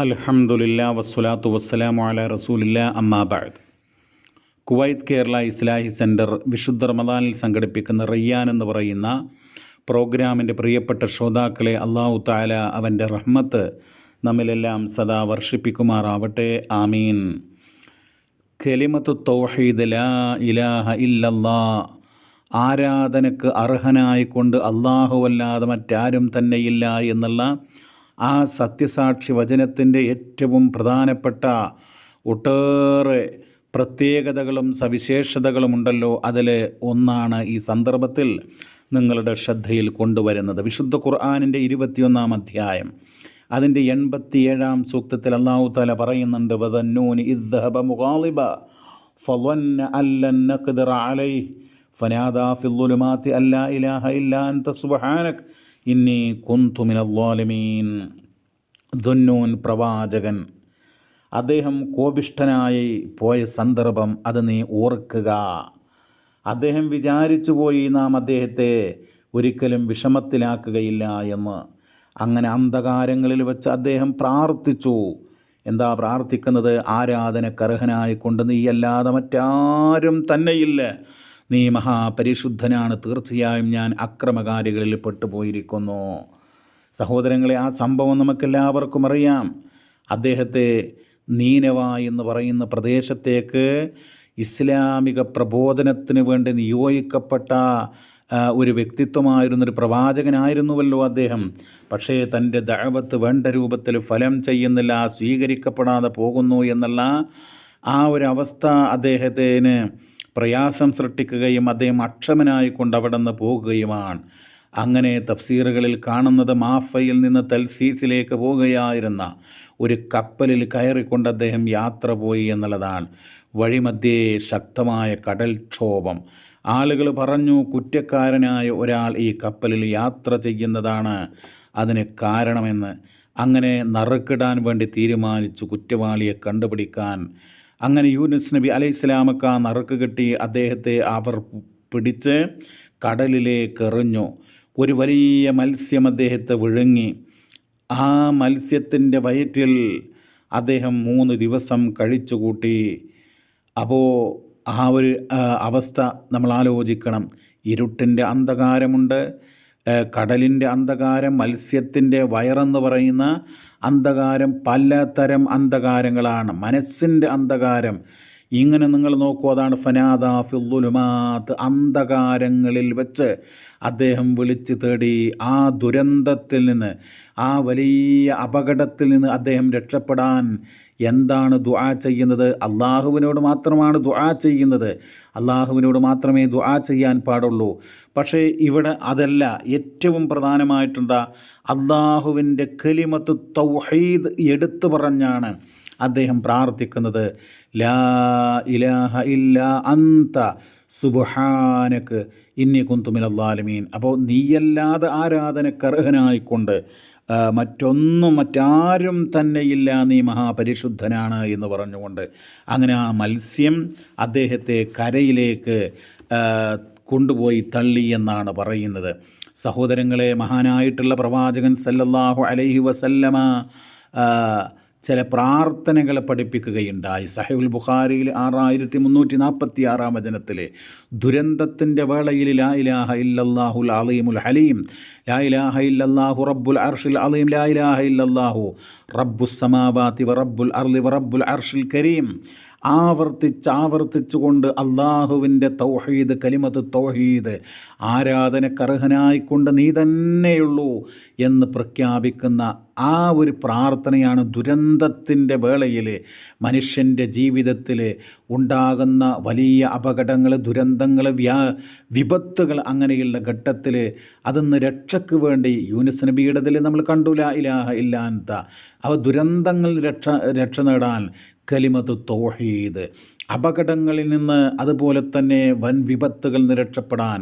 അൽഹംദുലില്ലാ വസ്സലാത്തു വസ്സലാമു അല റസൂലില്ല അമ്മാബാദ് കുവൈത്ത് കേരള ഇസ്ലാഹി സെന്റർ വിശുദ്ധ റമദാനിൽ സംഘടിപ്പിക്കുന്ന റയ്യാൻ എന്ന് പറയുന്ന പ്രോഗ്രാമിന്റെ പ്രിയപ്പെട്ട ശ്രോതാക്കളെ അള്ളാഹു താല അവന്റെ റഹ്മത്ത് നമ്മിലെല്ലാം സദാ വർഷിപ്പിക്കുമാറാവട്ടെ. ആമീൻ. കലിമത്ത് തൗഹീദ് ലാ ഇലാഹ ഇല്ലല്ലാ. ആരാധനക്ക് അർഹനായിക്കൊണ്ട് അള്ളാഹുവല്ലാതെ മറ്റാരും തന്നെയില്ല എന്നുള്ള ആ സത്യസാക്ഷി വചനത്തിന്റെ ഏറ്റവും പ്രധാനപ്പെട്ട ഒട്ടേറെ പ്രത്യേകതകളും സവിശേഷതകളും ഉണ്ടല്ലോ. അതിൽ ഒന്നാണ് ഈ സന്ദർഭത്തിൽ നിങ്ങളുടെ ശ്രദ്ധയിൽ കൊണ്ടുവരുന്നത്. വിശുദ്ധ ഖുർആാനിന്റെ ഇരുപത്തിയൊന്നാം അധ്യായം. അതിന്റെ എൺപത്തിയേഴാം സൂക്തത്തിൽ അള്ളാഹു തല പറയുന്നുണ്ട് വദന്നൂൻ ഇദ്ദഹബ മുഗാളിബ ഫനാദാ അല്ലാ ഇലാഹ ഇന്നി കുന്തുമിനീൻ ധുന്നൂൻ പ്രവാചകൻ. അദ്ദേഹം കോപിഷ്ഠനായി പോയ സന്ദർഭം അത് നീ ഓർക്കുക. അദ്ദേഹം വിചാരിച്ചു പോയി നാം അദ്ദേഹത്തെ ഒരിക്കലും വിഷമത്തിലാക്കുകയില്ല എന്ന്. അങ്ങനെ അന്ധകാരങ്ങളിൽ വെച്ച് അദ്ദേഹം പ്രാർത്ഥിച്ചു. എന്താ പ്രാർത്ഥിക്കുന്നത്? ആരാധനക്കർഹനായിക്കൊണ്ട് നീയല്ലാതെ മറ്റാരും തന്നെയില്ല. നീ മഹാപരിശുദ്ധനാണ്. തീർച്ചയായും ഞാൻ അക്രമകാരികളിൽ പെട്ടുപോയിരിക്കുന്നു. സഹോദരങ്ങളെ ആ സംഭവം നമുക്കെല്ലാവർക്കും അറിയാം. അദ്ദേഹത്തെ നീനവ എന്ന് പറയുന്ന പ്രദേശത്തേക്ക് ഇസ്ലാമിക പ്രബോധനത്തിന് വേണ്ടി നിയോഗിക്കപ്പെട്ട ഒരു വ്യക്തിത്വമായിരുന്നൊരു പ്രവാചകനായിരുന്നുവല്ലോ അദ്ദേഹം. പക്ഷേ തന്റെ ദഴവത്ത് വേണ്ട രൂപത്തിൽ ഫലം ചെയ്യുന്നില്ല സ്വീകരിക്കപ്പെടാതെ പോകുന്നു എന്നുള്ള ആ ഒരു അവസ്ഥ അദ്ദേഹത്തിന് പ്രയാസം സൃഷ്ടിക്കുകയും അദ്ദേഹം അക്ഷമനായി കൊണ്ട് അവിടെ നിന്ന് പോകുകയുമാണ്. അങ്ങനെ തഫ്സീറുകളിൽ കാണുന്നത് മാഫയിൽ നിന്ന് തൽസീസിലേക്ക് പോകുകയായിരുന്ന ഒരു കപ്പലിൽ കയറിക്കൊണ്ട് അദ്ദേഹം യാത്ര പോയി എന്നുള്ളതാണ്. വഴിമധ്യേ ശക്തമായ കടൽക്ഷോഭം. ആളുകൾ പറഞ്ഞു കുറ്റക്കാരനായ ഒരാൾ ഈ കപ്പലിൽ യാത്ര ചെയ്യുന്നതാണ് അതിന് കാരണമെന്ന്. അങ്ങനെ നറുക്കിടാൻ വേണ്ടി തീരുമാനിച്ചു കുറ്റവാളിയെ കണ്ടുപിടിക്കാൻ അങ്ങനെ യൂനുസ് നബി അലൈഹി സ്വലാമക്ക് ആ നറുക്ക് കിട്ടി അദ്ദേഹത്തെ അവർ പിടിച്ച് കടലിലേക്ക് എറിഞ്ഞു. ഒരു വലിയ മത്സ്യം അദ്ദേഹത്തെ വിഴുങ്ങി. ആ മത്സ്യത്തിന്റെ വയറ്റിൽ അദ്ദേഹം മൂന്ന് ദിവസം കഴിച്ചു കൂട്ടി അപ്പോൾ ആ ഒരു അവസ്ഥ നമ്മൾ ആലോചിക്കണം. ഇരുട്ടിന്റെ അന്ധകാരമുണ്ട്. കടലിന്റെ അന്ധകാരം മത്സ്യത്തിന്റെ വയറെന്ന് പറയുന്ന അന്ധകാരം പലതരം അന്ധകാരങ്ങളാണ്. മനസ്സിന്റെ അന്ധകാരം. ഇങ്ങനെ നിങ്ങൾ നോക്കൂ അതാണ് ഫനാദ ഫില്ലുലുമാത്ത് അന്ധകാരങ്ങളിൽ വെച്ച് അദ്ദേഹം വിളിച്ചു തേടി ആ ദുരന്തത്തിൽ നിന്ന് ആ വലിയ അപകടത്തിൽ നിന്ന് അദ്ദേഹം രക്ഷപ്പെടാൻ എന്താണ് ദുആ ചെയ്യുന്നത്? അള്ളാഹുവിനോട് മാത്രമാണ് ദുആ ചെയ്യുന്നത്. അള്ളാഹുവിനോട് മാത്രമേ ദുആ ചെയ്യാൻ പാടുള്ളൂ. പക്ഷേ ഇവിടെ അതല്ല ഏറ്റവും പ്രധാനമായിട്ടെന്താ? അള്ളാഹുവിന്റെ കലിമത്ത് തൗഹീദ് എടുത്തു പറഞ്ഞാണ് അദ്ദേഹം പ്രാർത്ഥിക്കുന്നത്. ലാ ഇലാഹ ഇല്ല അന്ത സുബഹാനക്ക് ഇന്നി കുന്തുമിലാലമീൻ അപ്പോൾ നീയല്ലാതെ ആരാധനക്കർഹനായിക്കൊണ്ട് മറ്റൊന്നും മറ്റാരും തന്നെയില്ല നീ മഹാപരിശുദ്ധനാണ് എന്ന് പറഞ്ഞുകൊണ്ട് അങ്ങനെ ആ മത്സ്യം അദ്ദേഹത്തെ കരയിലേക്ക് കൊണ്ടുപോയി തള്ളി എന്നാണ് പറയുന്നത്. സഹോദരങ്ങളെ മഹാനായിട്ടുള്ള പ്രവാചകൻ സല്ലല്ലാഹു അലൈഹി വസല്ലമ ചില പ്രാർത്ഥനകൾ പഠിപ്പിക്കുകയുണ്ടായി. സഹീബുൽ ബുഖാരിയിൽ ആറായിരത്തി മുന്നൂറ്റി നാൽപ്പത്തി ആറാം വചനത്തിലെ ദുരന്തത്തിന്റെ വേളയിൽ ലാ ഇലാഹ ഇല്ലല്ലാഹുൽ അലീമുൽ ഹലീം ലാ ഇലാഹ ഇല്ലല്ലാഹു റബ്ബുൽ അർഷിൽ അലീം ലാ ഇലാഹ ഇല്ലല്ലാഹു റബ്ബുസ് വ റബ്ബുൽ അർളി വ റബ്ബുൽ കരീം ആവർത്തിച്ചാവർത്തിച്ചുകൊണ്ട് അള്ളാഹുവിന്റെ തൗഹീദ് കലിമത്ത് തൗഹീദ് ആരാധനക്കർഹനായിക്കൊണ്ട് നീ തന്നെയുള്ളൂ എന്ന് പ്രഖ്യാപിക്കുന്ന ആ ഒരു പ്രാർത്ഥനയാണ് ദുരന്തത്തിന്റെ വേളയിൽ മനുഷ്യന്റെ ജീവിതത്തിൽ ഉണ്ടാകുന്ന വലിയ അപകടങ്ങൾ ദുരന്തങ്ങൾ വ്യാ വിപത്തുകൾ അങ്ങനെയുള്ള ഘട്ടത്തിൽ അതിന്ന് രക്ഷയ്ക്ക് വേണ്ടി യൂനിസ് നബിയുടെതിൽ നമ്മൾ കണ്ടുല ഇലാഹ ഇല്ലാത്ത അവ ദുരന്തങ്ങളിൽ രക്ഷ രക്ഷ നേടാൻ കലിമത്ത് തോഹീദ്. അപകടങ്ങളിൽ നിന്ന് അതുപോലെ തന്നെ വൻ വിപത്തുകൾ നിരക്ഷപ്പെടാൻ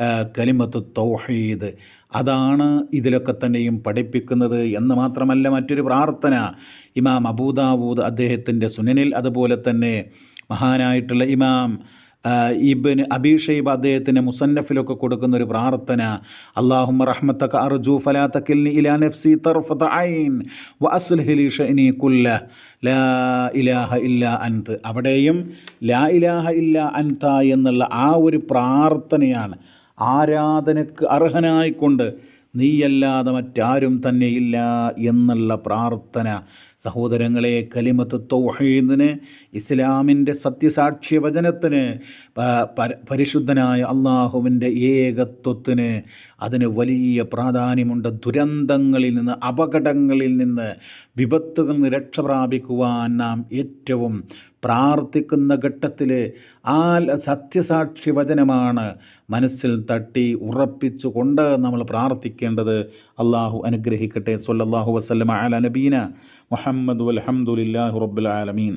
രക്ഷപ്പെടാൻ കലിമത്ത് തൗഹീദ്. അതാണ് ഇതിലൊക്കെ തന്നെയും പഠിപ്പിക്കുന്നത് എന്ന് മാത്രമല്ല മറ്റൊരു പ്രാർത്ഥന. ഇമാം അബൂദാവൂദ് അദ്ദേഹത്തിന്റെ സുനനിൽ അതുപോലെ തന്നെ മഹാനായിട്ടുള്ള ഇമാം ഇബിന് അബീഷൈബ് അദ്ദേഹത്തിന്റെ മുസന്നഫിലൊക്കെ കൊടുക്കുന്ന ഒരു പ്രാർത്ഥന. അള്ളാഹു റഹ്മത്തക്ക അർജു ഫലാ തക്കിൽനി ഇലാ നഫ്സി തർഫത ഐൻ വ അസ്ലിഹ് ലി കുല്ല. ലാ ഇലാഹ ഇല്ല അൻത്. അവിടെയും ലാ ഇലാഹ ഇല്ല അൻത എന്നുള്ള ആ ഒരു പ്രാർത്ഥനയാണ് ആരാധനക്ക് അർഹനായിക്കൊണ്ട് നീയല്ലാതെ മറ്റാരും തന്നെയില്ല എന്നുള്ള പ്രാർത്ഥന സഹോദരങ്ങളെ കലിമത്ത് തൗഹീദിന് ഇസ്ലാമിന്റെ സത്യസാക്ഷ്യ വചനത്തിന് പരിശുദ്ധനായ അള്ളാഹുവിന്റെ ഏകത്വത്തിന് അതിന് വലിയ പ്രാധാന്യമുണ്ട്. ദുരന്തങ്ങളിൽ നിന്ന് അപകടങ്ങളിൽ നിന്ന് വിപത്തുകളിൽ നിന്ന് രക്ഷ പ്രാപിക്കുവാൻ നാം ഏറ്റവും പ്രാർത്ഥിക്കുന്ന ഘട്ടത്തിൽ ആ സത്യസാക്ഷി വചനമാണ് മനസ്സിൽ തട്ടി ഉറപ്പിച്ചുകൊണ്ട് നമ്മൾ പ്രാർത്ഥിക്കേണ്ടത്. അള്ളാഹു അനുഗ്രഹിക്കട്ടെ. സൊല്ലാഹു വസ്ലം അല നബീന محمد والحمد لله رب العالمين.